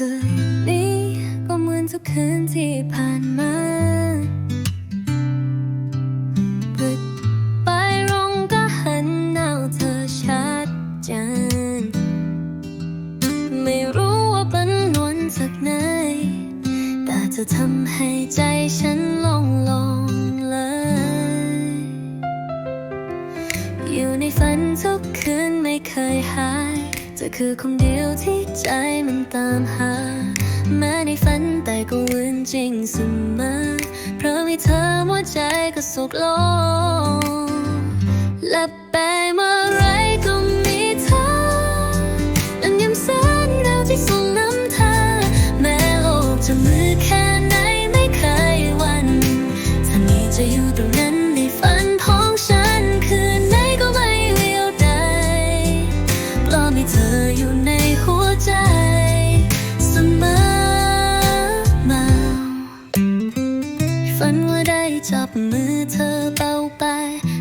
คืนนี้ก็เหมือนทุกคืนที่ผ่านมาเปิดไปลงก็หันเอาเธอชัดเจนไม่รู้ว่าเป็นนวนจากไหน แต่เธอทำให้ใจฉันลงลงเลย อยู่ในฝันทุกคืนไม่เคยหายเธอคือคนเดียวที่ใจมันตามหา จริงเสมอเพราะมีเธอหัวใจก็สุขลงและไปเมื่อไร มือเธอเบาไป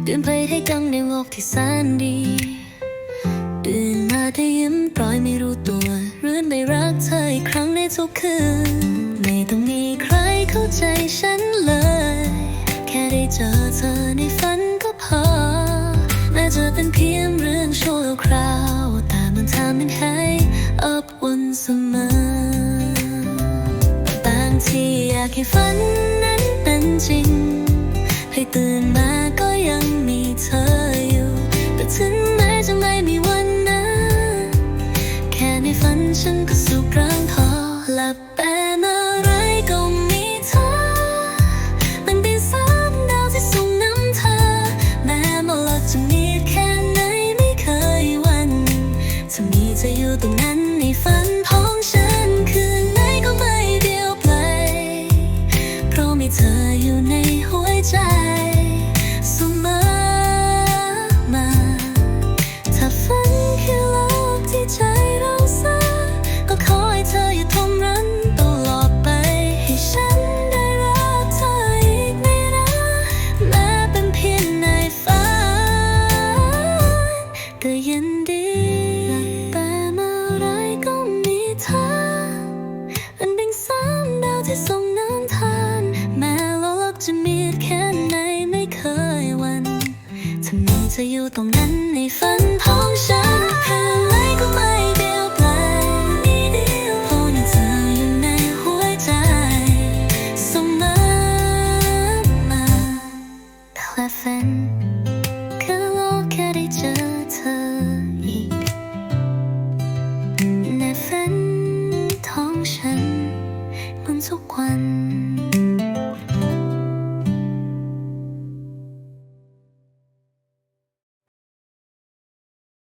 เดินไปให้กังในโลกที่แสนดีตื่นมาได้ยิ้มปล่อยไม่รู้ตัวรือได้รักเธออีกครั้งในทุกคืนไม่ต้องมีใครเข้าใจฉันเลย แค่ได้เจอเธอในฝันก็พอแม้จะเป็นเพียงเรื่องชั่วคราว แต่มันทำให้อบอุ่นเสมอบางทีอยากให้ฝันนั้นเป็นจริง ตื่นมาก็ยังมีเธออยู่ แต่ถึงแม้จะไม่มีวันนั้น แค่ในฝันฉันก็สุขร่างพอหลับไปเมื่อไรก็มีเธอ มันเป็นสามดาวที่ส่งน้ำเธอ แม้มโลกจะมีแค่ไหนไม่เคยวันถ้ามีเธออยู่ตรงนั้นในฝันของฉันคืนไหนก็ไม่เดียวไปเพราะมีเธออยู่ในหัวใจ ถ้ามีเธออ